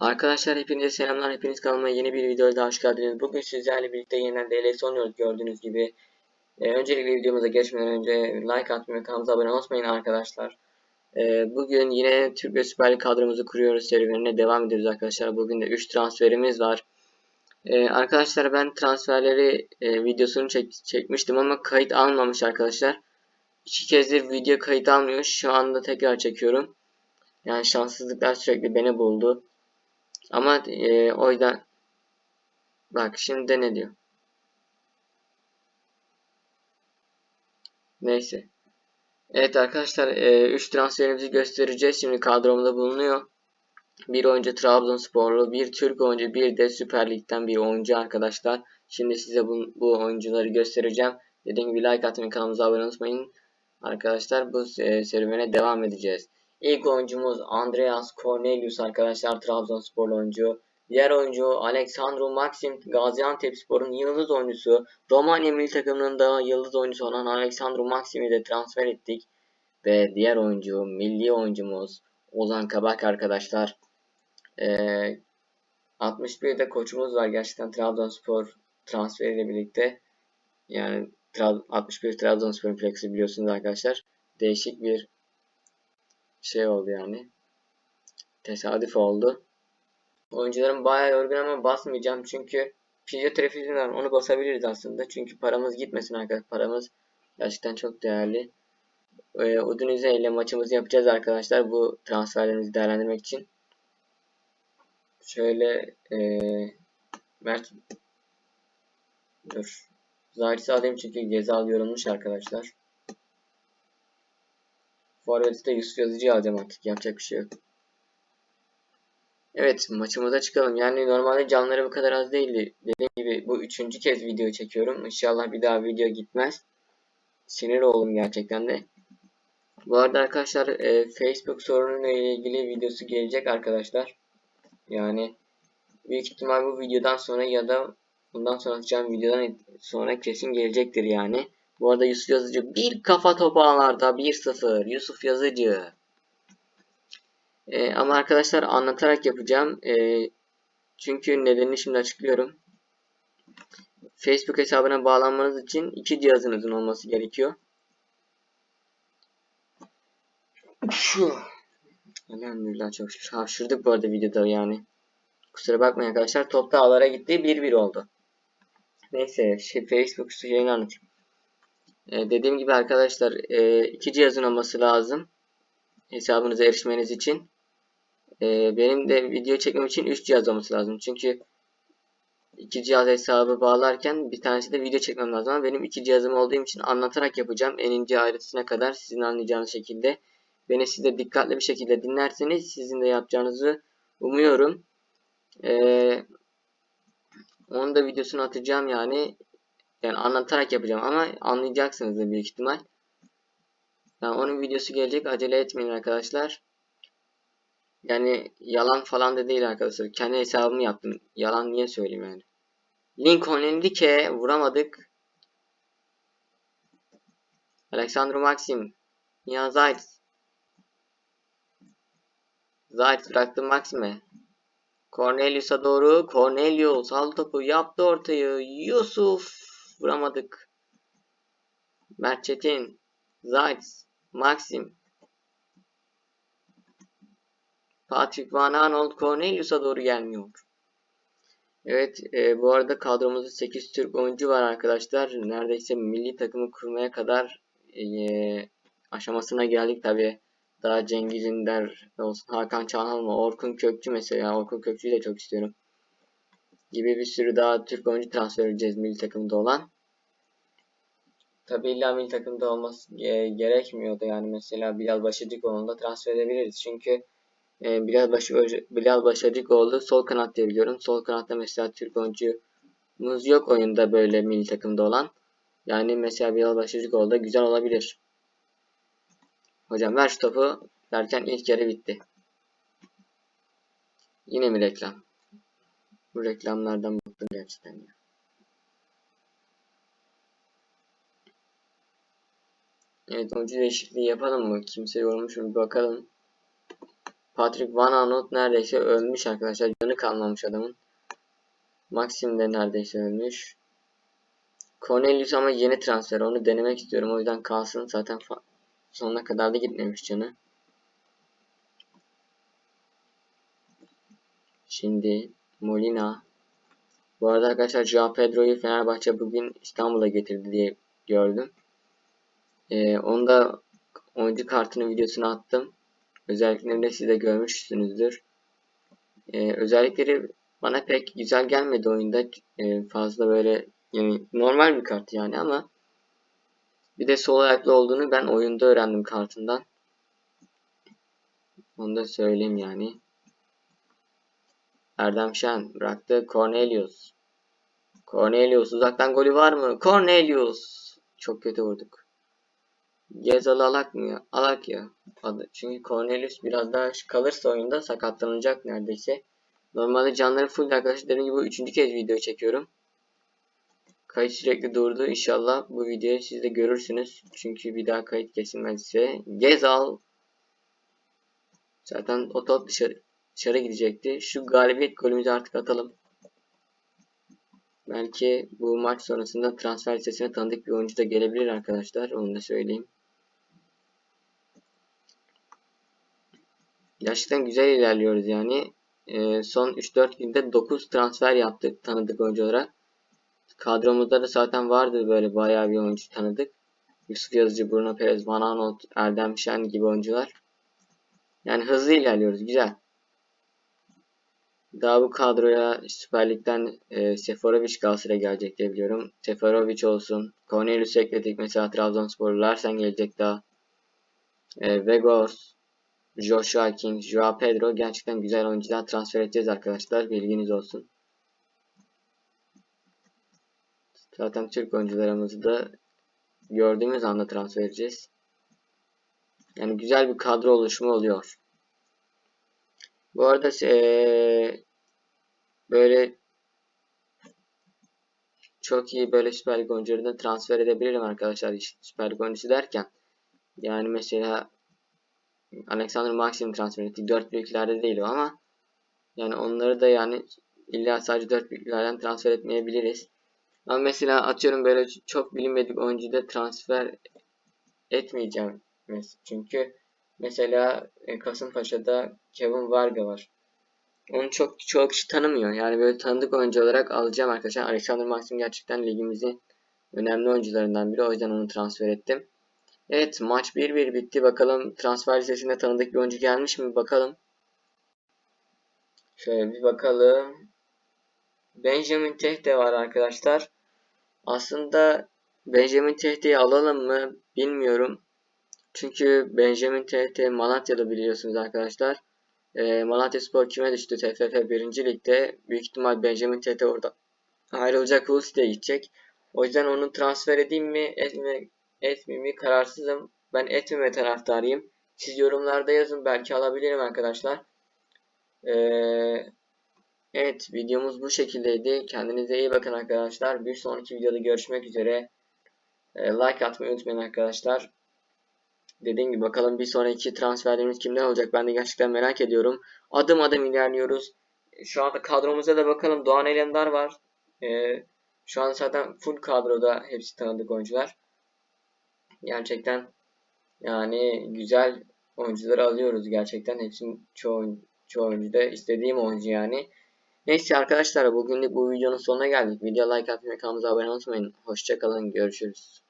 Arkadaşlar hepinize selamlar. Hepiniz kanalıma yeni bir videoya daha hoş geldiniz. Bugün sizlerle birlikte yeniden DLS oynuyoruz gördüğünüz gibi. Ee, öncelikle videomuza geçmeden önce like atmayı kanalımıza abone olmayın arkadaşlar. Ee, bugün yine Türk ve Süper Lig kadromuzu kuruyoruz serüvenine devam ediyoruz arkadaşlar. Bugün de 3 transferimiz var. Ee, arkadaşlar ben transferleri e, videosunu çek çekmiştim ama kayıt almamış arkadaşlar. İki kezdir video kayıt almıyor. Şu anda tekrar çekiyorum. Yani şanssızlıklar sürekli beni buldu. Ama e, o yüzden bak şimdi de ne diyor? Neyse. Evet arkadaşlar 3 e, transferimizi göstereceğiz. Şimdi kadromda bulunuyor. Bir oyuncu Trabzonsporlu, bir Türk oyuncu, bir de Süper Lig'den bir oyuncu arkadaşlar. Şimdi size bu, bu oyuncuları göstereceğim. Dediğim gibi like atmayı kanalımıza abone olmayın. Arkadaşlar bu e, serüvene devam edeceğiz. İlk oyuncumuz Andreas Cornelius arkadaşlar Trabzonspor oyuncu. Diğer oyuncu Alexandru Maxim Gaziantepspor'un yıldız oyuncusu. Romanya milli takımının da yıldız oyuncusu olan Alexandru Maxim'i de transfer ettik. Ve diğer oyuncu milli oyuncumuz Ozan Kabak arkadaşlar. Ee, 61'de koçumuz var gerçekten Trabzonspor transferiyle birlikte. Yani 61 Trabzonspor'un flexi biliyorsunuz arkadaşlar. Değişik bir şey oldu yani. Tesadüf oldu. Oyuncularım bayağı yorgun ama basmayacağım çünkü fizyoterapi var. Onu basabiliriz aslında. Çünkü paramız gitmesin arkadaşlar. Paramız gerçekten çok değerli. Ee, Udinese ile maçımızı yapacağız arkadaşlar. Bu transferlerimizi değerlendirmek için. Şöyle ee, Mert Dur. Zayt'ı alayım çünkü ceza yorulmuş arkadaşlar. Forvet'i de Yusuf Yazıcı'yı alacağım artık. Yapacak bir şey yok. Evet maçımıza çıkalım. Yani normalde canları bu kadar az değildi. Dediğim gibi bu üçüncü kez video çekiyorum. İnşallah bir daha video gitmez. Sinir oldum gerçekten de. Bu arada arkadaşlar e, Facebook sorunuyla ilgili videosu gelecek arkadaşlar. Yani büyük ihtimal bu videodan sonra ya da bundan sonra atacağım videodan sonra kesin gelecektir yani. Bu arada Yusuf Yazıcı bir kafa topu ağlarda 1-0 Yusuf Yazıcı. Ee, ama arkadaşlar anlatarak yapacağım. Ee, çünkü nedenini şimdi açıklıyorum. Facebook hesabına bağlanmanız için iki cihazınızın olması gerekiyor. Şu. Elhamdülillah çok şükür. Hapşırdık bu arada videoda yani. Kusura bakmayın arkadaşlar. Topta ağlara gitti. 1-1 oldu. Neyse şey, Facebook şeyini anlatayım. Ee, dediğim gibi arkadaşlar e, iki cihazın olması lazım. Hesabınıza erişmeniz için. E, benim de video çekmem için 3 cihaz olması lazım. Çünkü iki cihaz hesabı bağlarken bir tanesi de video çekmem lazım. Ama benim iki cihazım olduğum için anlatarak yapacağım. En ince ayrıntısına kadar sizin anlayacağınız şekilde. Beni siz de dikkatli bir şekilde dinlerseniz sizin de yapacağınızı umuyorum. Ee, onun da videosunu atacağım yani. Yani anlatarak yapacağım ama anlayacaksınız da büyük ihtimal. Yani onun videosu gelecek. Acele etmeyin arkadaşlar. Yani yalan falan da değil arkadaşlar. Kendi hesabımı yaptım. Yalan niye söyleyeyim yani. Lincoln Enrique vuramadık. Alexandru Maxim. Ya Zayt. Zayt bıraktı Maxim'e. Cornelius'a doğru. Cornelius al topu yaptı ortayı. Yusuf. Vuramadık. Mert Çetin. Zayt. Maxim. Patrick Van Aanholt Cornelius'a doğru gelmiyor. Evet e, bu arada kadromuzda 8 Türk oyuncu var arkadaşlar. Neredeyse milli takımı kurmaya kadar e, aşamasına geldik tabi. Daha Cengiz Ünder olsun, Hakan Çalhanoğlu, Orkun Kökçü mesela. Orkun Kökçü'yü de çok istiyorum. Gibi bir sürü daha Türk oyuncu transfer edeceğiz milli takımda olan. Tabi illa milli takımda olması e, gerekmiyordu yani mesela Bilal Başıcıkoğlu'nu da transfer edebiliriz. Çünkü e, Bilal, Başı, Bilal Başarıcıkoğlu sol kanat diye biliyorum. Sol kanatta mesela Türk oyuncumuz yok oyunda böyle milli takımda olan. Yani mesela Bilal Başarıcıkoğlu da güzel olabilir. Hocam ver şu topu derken ilk yarı bitti. Yine mi reklam? Bu reklamlardan bıktım gerçekten ya. Evet oyuncu değişikliği yapalım mı? Kimse yorulmuş mu? Bir bakalım. Patrick Van Aanholt neredeyse ölmüş arkadaşlar. Canı kalmamış adamın. Maxim de neredeyse ölmüş. Cornelius ama yeni transfer. Onu denemek istiyorum. O yüzden kalsın. Zaten sonuna kadar da gitmemiş canı. Şimdi Molina. Bu arada arkadaşlar Joao Pedro'yu Fenerbahçe bugün İstanbul'a getirdi diye gördüm. Ee, onu da oyuncu kartının videosunu attım. Özelliklerini siz de görmüşsünüzdür. Ee, özellikleri bana pek güzel gelmedi oyunda. Ee, fazla böyle yani normal bir kart yani ama bir de sol ayaklı olduğunu ben oyunda öğrendim kartından. Onu da söyleyeyim yani. Erdem Şen bıraktı. Cornelius. Cornelius uzaktan golü var mı? Cornelius. Çok kötü vurduk. Gezal alak mı ya? Alak ya. Çünkü Cornelius biraz daha kalırsa oyunda sakatlanacak neredeyse. Normalde canları full arkadaşlar. Dediğim gibi üçüncü kez video çekiyorum. Kayıt sürekli durdu. İnşallah bu videoyu siz de görürsünüz. Çünkü bir daha kayıt kesilmezse. Gezal. Zaten o top dışarı, dışarı gidecekti. Şu galibiyet golümüzü artık atalım. Belki bu maç sonrasında transfer listesine tanıdık bir oyuncu da gelebilir arkadaşlar. Onu da söyleyeyim. Gerçekten güzel ilerliyoruz yani. Ee, son 3-4 günde 9 transfer yaptık tanıdık oyuncu olarak. Kadromuzda da zaten vardı böyle bayağı bir oyuncu tanıdık. Yusuf Yazıcı, Bruno Perez, Van Aanholt, Erdem Şen gibi oyuncular. Yani hızlı ilerliyoruz. Güzel. Daha bu kadroya Süper Lig'den e, Seferovic Galatasaray'a gelecek diye biliyorum. Seferovic olsun. Cornelius ekledik. Mesela Trabzonspor Larsen gelecek daha. E, Vegors, Joshua King, Joao Pedro gerçekten güzel oyuncular transfer edeceğiz arkadaşlar. Bilginiz olsun. Zaten Türk oyuncularımızı da gördüğümüz anda transfer edeceğiz. Yani güzel bir kadro oluşumu oluyor. Bu arada ee, böyle çok iyi böyle Süper Lig oyuncularını transfer edebilirim arkadaşlar. Süper Lig oyuncusu derken yani mesela Alexander Maxim transfer ettik. 4 büyüklerde değil o ama yani onları da yani illa sadece 4 büyüklerden transfer etmeyebiliriz. Ama mesela atıyorum böyle çok bilinmedik oyuncuyu da transfer etmeyeceğim. Çünkü mesela e, Kasımpaşa'da Kevin Varga var. Onu çok çok kişi tanımıyor. Yani böyle tanıdık oyuncu olarak alacağım arkadaşlar. Alexander Maxim gerçekten ligimizin önemli oyuncularından biri. O yüzden onu transfer ettim. Evet maç 1-1 bitti. Bakalım transfer listesinde tanıdık bir oyuncu gelmiş mi? Bakalım. Şöyle bir bakalım. Benjamin Tehte var arkadaşlar. Aslında Benjamin Tehte'yi alalım mı bilmiyorum. Çünkü Benjamin Tehte Malatya'da biliyorsunuz arkadaşlar. E, Malatya Spor kime düştü TFF 1. Lig'de. Büyük ihtimal Benjamin Tehte orada ayrılacak Hull City'ye gidecek. O yüzden onu transfer edeyim mi etme, etmeyeyim mi kararsızım. Ben etmeme taraftarıyım. Siz yorumlarda yazın belki alabilirim arkadaşlar. Ee, evet videomuz bu şekildeydi. Kendinize iyi bakın arkadaşlar. Bir sonraki videoda görüşmek üzere. Ee, like atmayı unutmayın arkadaşlar. Dediğim gibi bakalım bir sonraki transferlerimiz kimden olacak ben de gerçekten merak ediyorum. Adım adım ilerliyoruz. Şu anda kadromuzda da bakalım Doğan Elendar var. Ee, şu an zaten full kadroda hepsi tanıdık oyuncular. Gerçekten yani güzel oyuncuları alıyoruz gerçekten. Hepsinin çoğu, çoğu oyuncu da istediğim oyuncu yani. Neyse arkadaşlar bugünlük bu videonun sonuna geldik. Video like atmayı kanalımıza abone olmayı unutmayın. Hoşçakalın görüşürüz.